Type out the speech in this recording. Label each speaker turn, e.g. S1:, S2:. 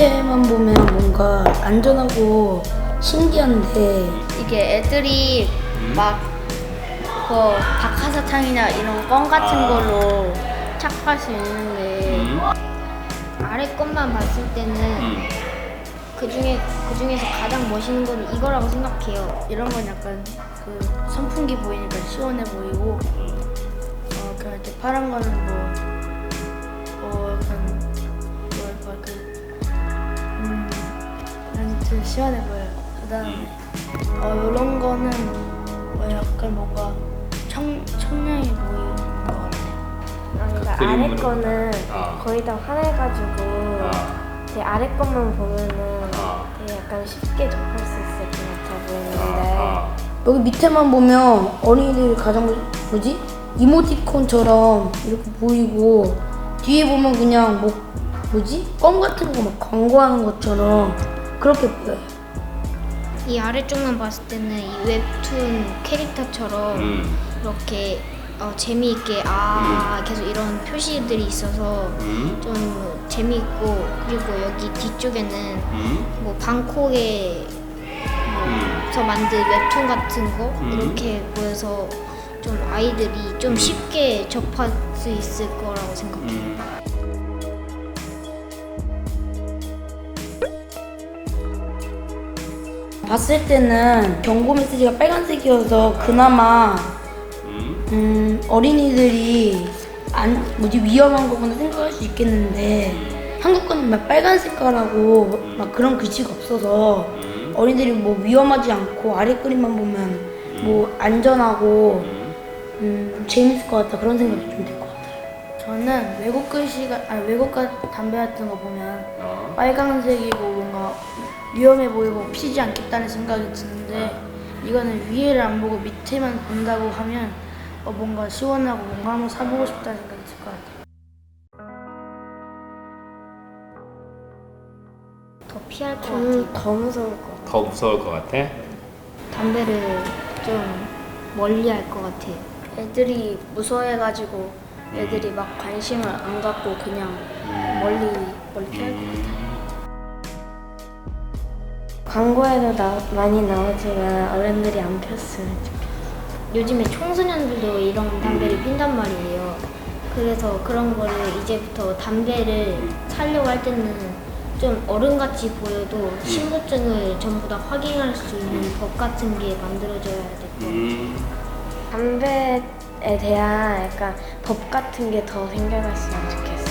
S1: 밑에만 보면 뭔가 안전하고 신기한데
S2: 이게 애들이 막그 박하사탕이나 이런 껌 같은
S3: 아.
S2: 걸로 착각할 수 있는데
S3: 음.
S2: 아래 것만 봤을 때는
S3: 음.
S2: 그 중에 그 중에서 가장 멋있는 건 이거라고 생각해요. 이런 건 약간 그 선풍기 보이니까 시원해 보이고, 어 그냥 이렇게 파란 거는 뭐, 아무튼 시원해 보여요. 그다음에 어 이런 거는 뭐 약간 뭔가 청 청량해 보이는 것 같아요.
S4: 그러니까
S3: 그
S4: 아래
S3: 그림으로.
S4: 거는
S3: 아.
S4: 거의 다 환해가지고
S3: 아.
S4: 되게 아래 것만 보면은
S3: 아.
S4: 되게 약간 쉽게 접할 수 있을 것 같아 보이는데
S3: 아.
S1: 여기 밑에만 보면 어린이들이 가장 뭐- 뭐지? 이모티콘처럼 이렇게 보이고 뒤에 보면 그냥 뭐 뭐지? 껌 같은 거 막 광고하는 것처럼 그렇게 보여요.
S2: 이 아래쪽만 봤을 때는 이 웹툰 캐릭터처럼
S3: 음.
S2: 이렇게 어, 재미있게 아 계속 이런 표시들이 있어서
S3: 음.
S2: 좀 재미있고 그리고 여기 뒤쪽에는
S3: 음.
S2: 뭐 방콕에서
S3: 음.
S2: 만든 웹툰 같은 거
S3: 음.
S2: 이렇게 보여서 좀 아이들이 좀 쉽게 접할 수 있을 거라고 생각해요.
S1: 봤을 때는 경고 메시지가 빨간색이어서 그나마
S3: 음.
S1: 음, 어린이들이 안 뭐지 위험한 거구나 생각할 수 있겠는데 한국 거는 막 빨간 색깔하고 막 그런 글씨가 없어서
S3: 음.
S1: 어린이들이 뭐 위험하지 않고 아래 그림만 보면 뭐 안전하고 음, 재밌을 것 같다 그런 생각이 좀 들 것 같아요.
S5: 저는 외국 글씨가 아니 외국 가 담배 같은 거 보면
S3: 어.
S5: 빨강색이고 뭔가 위험해 보이고 피지 않겠다는 생각이 드는데 이거는 위에를 안 보고 밑에만 본다고 하면 어, 뭔가 시원하고 뭔가 한번 사보고 싶다는 생각이 들 것 같아요.
S2: 더 피할 것
S4: 저는
S2: 같아요.
S4: 더 무서울 것 같아
S3: 더 무서울 것 같아?
S2: 담배를 좀 멀리 할 것 같아요. 애들이 무서워해가지고 애들이 막 관심을 안 갖고 그냥 멀리 멀리 피할 것 같아요.
S4: 광고에도 나, 많이 나오지만 어른들이 안 폈으면 좋겠어
S2: 요즘에 청소년들도 이런 담배를 핀단 말이에요. 그래서 그런 거를 이제부터 담배를 사려고 할 때는 좀 어른같이 보여도 신분증을 전부 다 확인할 수 있는 법 같은 게 만들어져야 될 것 같아요.
S3: 음.
S4: 담배에 대한 약간 법 같은 게 더 생겨났으면 좋겠어